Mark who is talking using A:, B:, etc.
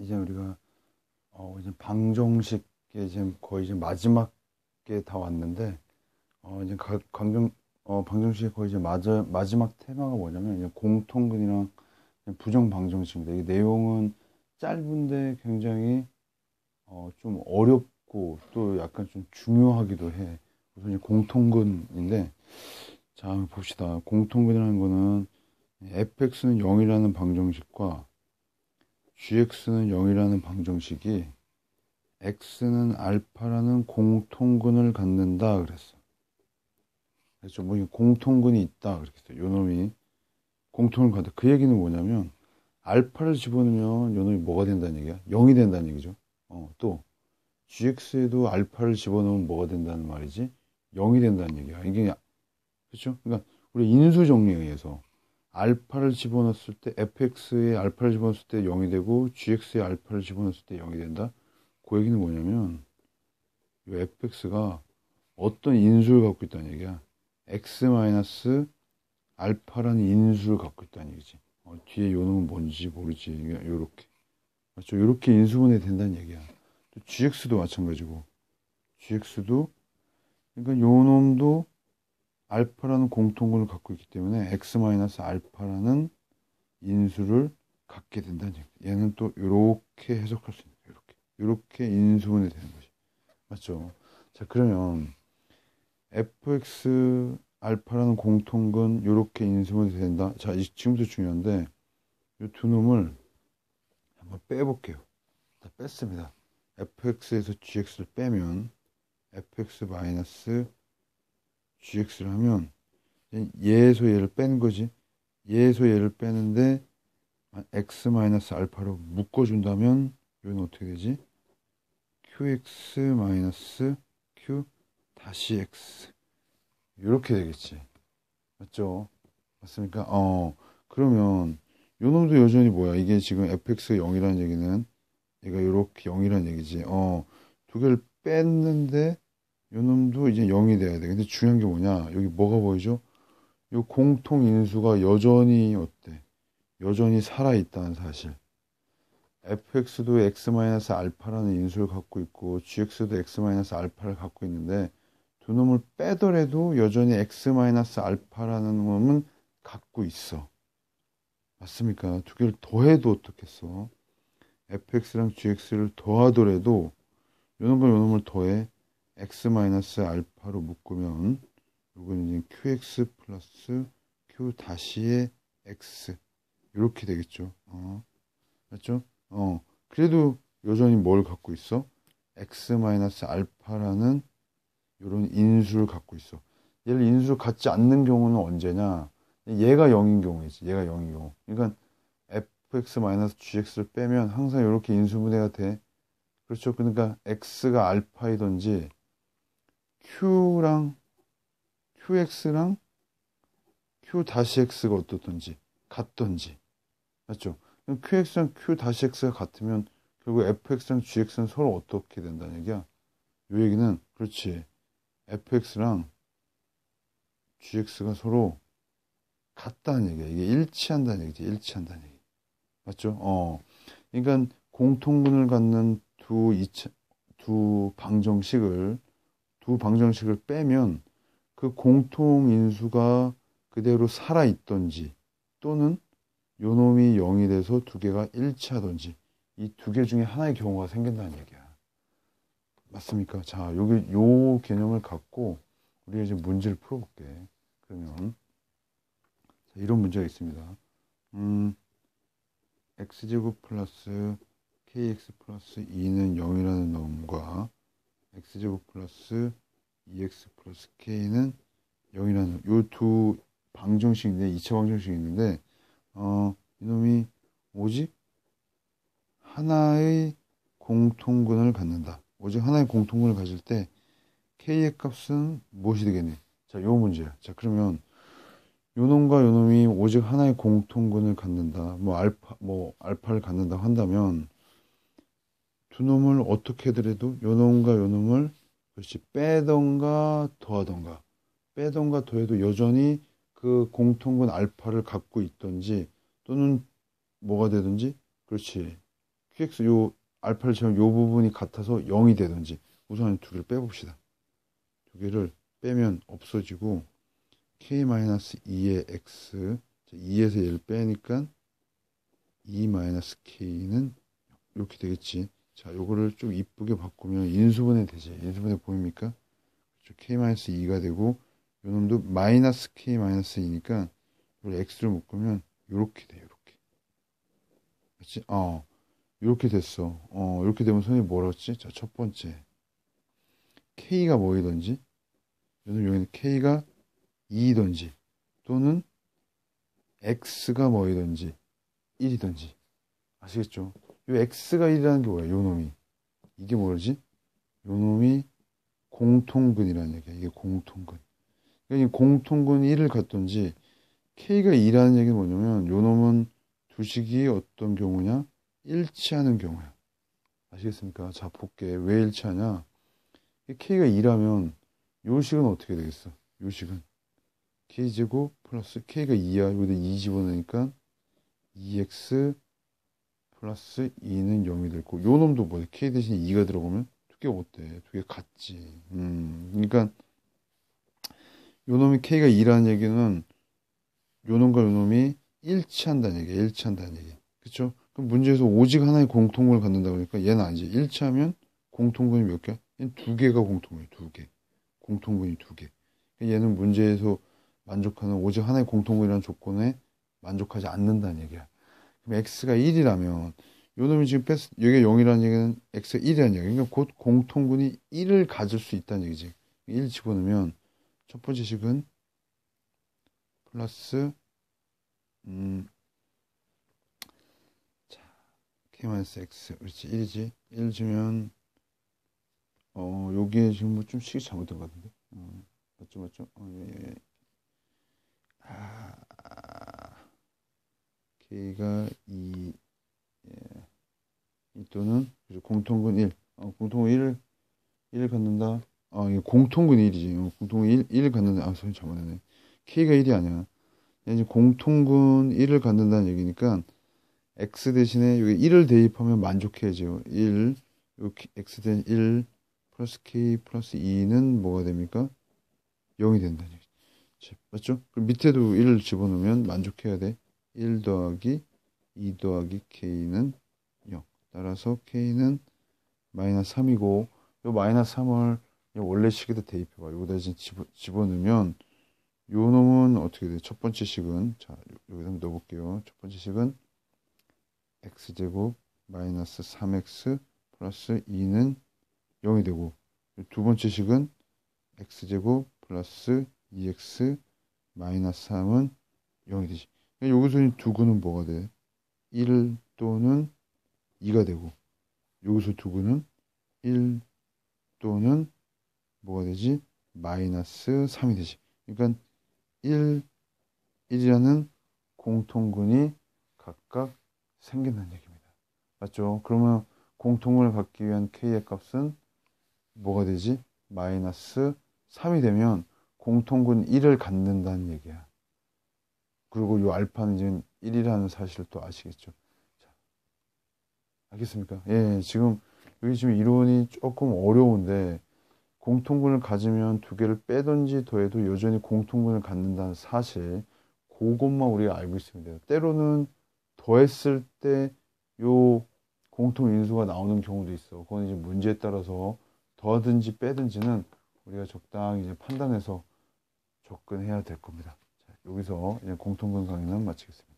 A: 자, 이제 우리가 어, 이제 방정식에 지금 거의 이제 마지막에 다 왔는데 어, 이제 가, 강정 어, 방정식의 거의 이제 마저, 마지막 테마가 뭐냐면 이제 공통근이랑 부정 방정식입니다. 이 내용은 짧은데 굉장히 어, 좀 어렵고 또 약간 좀 중요하기도 해. 우선 이제 공통근인데 자 봅시다. 공통근이라는 거는 fx는 0이라는 방정식과 gx는 0이라는 방정식이 x는 알파라는 공통근을 갖는다 그랬어. 그렇죠. 뭐 공통근이 있다 그렇게 했어요. 요 놈이 공통을 갖다. 그 얘기는 뭐냐면 알파를 집어넣으면 요 놈이 뭐가 된다는 얘기야? 0이 된다는 얘기죠. 어, 또 gx에도 알파를 집어넣으면 뭐가 된다는 말이지? 0이 된다는 얘기야. 이게 그렇죠? 그러니까 우리 인수 정리에 의해서 알파를 집어넣었을 때 fx에 알파를 집어넣었을 때 0이 되고 gx에 알파를 집어넣었을 때 0이 된다. 그 얘기는 뭐냐면 이 fx가 어떤 인수를 갖고 있다는 얘기야. x 마이너스 알파라는 인수를 갖고 있다는 얘기지. 어, 뒤에 요 놈은 뭔지 모르지. 요렇게. 맞죠? 요렇게 인수분해 된다는 얘기야. 또 gx도 마찬가지고. gx도 그러니까 요 놈도 알파라는 공통근을 갖고 있기 때문에 x 마이너스 알파라는 인수를 갖게 된다는 얘기. 얘는 또 이렇게 해석할 수 있는 거예요. 이렇게. 이렇게 인수분해 되는 것이. 맞죠? 자, 그러면 fx 알파라는 공통근 이렇게 인수분해 된다. 자, 지금부터 중요한데 이 두 놈을 한번 빼볼게요. 다 뺐습니다. fx에서 gx를 빼면 fx 마이너스 gx를 하면 얘에서 얘를 뺀 거지. 얘에서 얘를 빼는데 x 마이너스 알파로 묶어준다면 이건 어떻게 되지? qx 마이너스 q 다시 x 이렇게 되겠지. 맞죠? 맞습니까? 어 그러면 요 놈도 여전히 뭐야? 이게 지금 fx 0이라는 얘기는 얘가 이렇게 0이라는 얘기지. 어두 개를 뺐는데 요 놈도 이제 0이 돼야 돼. 근데 중요한 게 뭐냐? 여기 뭐가 보이죠? 요 공통 인수가 여전히 어때? 여전히 살아 있다는 사실. fx도 x-알파라는 인수를 갖고 있고 gx도 x-알파를 갖고 있는데 두 놈을 빼더라도 여전히 x-알파라는 놈은 갖고 있어. 맞습니까? 두 개를 더해도 어떻겠어? fx랑 gx를 더하더라도 요 놈과 요 놈을 더해 x-알파로 묶으면 이거는 이제 qx 플러스 q 다시의 x 이렇게 되겠죠. 어. 맞죠? 어. 그래도 여전히 뭘 갖고 있어? x-알파라는 이런 인수를 갖고 있어. 얘를 인수를 갖지 않는 경우는 언제냐? 얘가 0인 경우이지. 얘가 0인 경우. 그러니까 fx-gx를 빼면 항상 이렇게 인수분해가 돼. 그렇죠. 그러니까 x가 알파이든지 q랑 qx랑 q 다시 x가 어떻든지 같든지 맞죠? qx랑 q 다시 x가 같으면 결국 fx랑 gx는 서로 어떻게 된다는 얘기야? 이 얘기는 그렇지 fx랑 gx가 서로 같다는 얘기야. 이게 일치한다는 얘기지. 일치한다는 얘기. 맞죠? 어. 그러니까 공통분을 갖는 두 이차, 두 방정식을 두 방정식을 빼면 그 공통 인수가 그대로 살아 있던지 또는 요 놈이 0이 돼서 두 개가 일치하던지 이 두 개 중에 하나의 경우가 생긴다는 얘기야. 맞습니까? 자, 여기 요 개념을 갖고 우리가 이제 문제를 풀어볼게. 그러면 자, 이런 문제가 있습니다. 음, x제곱 플러스 kx 플러스 2는 0이라는 놈과 x제곱 플러스 2x 플러스 k는 0이라는 요두 방정식인데 2차 방정식이 있는데 어, 이놈이 오직 하나의 공통근을 갖는다. 오직 하나의 공통근을 가질 때 k의 값은 무엇이 되겠니? 자, 요 문제야. 자, 그러면 요 놈과 요 놈이 오직 하나의 공통근을 갖는다. 뭐 알파 뭐 알파를 갖는다 한다면 두 놈을 어떻게 해더라도 요 놈과 요 놈을 그렇지 빼던가 더하던가 빼던가 더해도 여전히 그 공통근 알파를 갖고 있던지 또는 뭐가 되든지 그렇지 qx 요 알파를 채우면 요 부분이 같아서 0이 되든지 우선 두 개를 빼봅시다. 두 개를 빼면 없어지고 k-2의 x 2에서 얘를 빼니까 2-k는 이렇게 되겠지. 자, 요거를 좀 이쁘게 바꾸면 인수분해 되지. 인수분해 보입니까? k-2가 되고 요 놈도 마이너스 k-2니까 이걸 x를 묶으면 요렇게 돼. 요렇게. 그렇지? 어. 이렇게 됐어. 어, 이렇게 되면 선생님이 뭐라 그랬지? 자, 첫 번째. K가 뭐이든지, 여기는 K가 2이든지, 또는 X가 뭐이든지, 1이든지. 아시겠죠? 이 X가 1이라는 게 뭐야? 요 놈이. 이게 뭐지? 요 놈이 공통근이라는 얘기야. 이게 공통근. 그러니까 공통근 1을 갖든지, K가 2라는 얘기는 뭐냐면, 요 놈은 두식이 어떤 경우냐? 일치하는 경우야. 아시겠습니까? 자, 볼게. 왜 일치하냐? K가 2라면 요 식은 어떻게 되겠어? 요 식은 K제곱 플러스 K가 2야. 여기다 2 집어넣으니까 2X 플러스 2는 0이 됐고 요 놈도 뭐야? K 대신에 2가 들어가면 두 개 어때? 두 개 같지. 음, 그러니까 요 놈이 K가 2라는 얘기는 요 놈과 요 놈이 일치한다는 얘기야. 일치한다는 얘기. 그쵸? 그럼 문제에서 오직 하나의 공통분을 갖는다 그러니까 얘는 아니지. 일치하면 공통분이 몇 개? 얘는 두 개가 공통분이 두 개. 공통분이 두 개. 얘는 문제에서 만족하는 오직 하나의 공통분이라는 조건에 만족하지 않는다는 얘기야. 그럼 x가 1이라면 요 놈이 지금 뺐, 여기가 0이라는 얘기는 x가 1이라는 얘기야. 그러니까 곧 공통분이 1을 가질 수 있다는 얘기지. 1 집어넣으면 첫 번째 식은 플러스 음 k-x 그렇지 1이지 1 주면 어 여기에 지금 뭐 좀 식이 잘못된 것 같은데 어, 맞죠 맞죠 어, 예, 예. 예. 아, k가 2 예. 이 또는 공통근 1 어, 공통근 1을 1을 갖는다 어, 이게 공통근 1이지 어, 공통근 1, 1을 갖는다 아 소리 잘못했네 k가 1이 아니야 이제 공통근 1을 갖는다는 얘기니까 x 대신에 여기 1을 대입하면 만족해야죠. 1, 여기 x 대신 1 플러스 k 플러스 2는 뭐가 됩니까? 0이 된다는 얘기죠. 맞죠? 그럼 밑에도 1을 집어넣으면 만족해야 돼. 1 더하기 2 더하기 k는 0. 따라서 k는 마이너스 3이고 요 마이너스 3을 원래 식에다 대입해봐. 여기다 이제 집어, 집어넣으면 요 놈은 어떻게 돼? 첫 번째 식은 자 여기다 한번 넣어볼게요. 첫 번째 식은 x제곱 마이너스 3x 플러스 2는 0이 되고 두 번째 식은 x제곱 플러스 2x 마이너스 3은 0이 되지. 그러니까 여기서 두구는 뭐가 돼? 1 또는 2가 되고 여기서 두구는 1 또는 뭐가 되지? 마이너스 3이 되지. 그러니까 1, 1이라는 공통근이 각각 생긴다는 얘기입니다. 맞죠? 그러면 공통을 갖기 위한 k의 값은 뭐가 되지? 마이너스 3이 되면 공통근 1을 갖는다는 얘기야. 그리고 이 알파는 지금 1이라는 사실을 또 아시겠죠? 자, 알겠습니까? 예, 지금 여기 지금 이론이 조금 어려운데 공통근을 가지면 두 개를 빼든지 더해도 여전히 공통근을 갖는다는 사실 그것만 우리가 알고 있으면 돼요. 때로는 더했을 때 요 공통 인수가 나오는 경우도 있어. 그건 이제 문제에 따라서 더든지 빼든지는 우리가 적당히 이제 판단해서 접근해야 될 겁니다. 자, 여기서 강의는 마치겠습니다.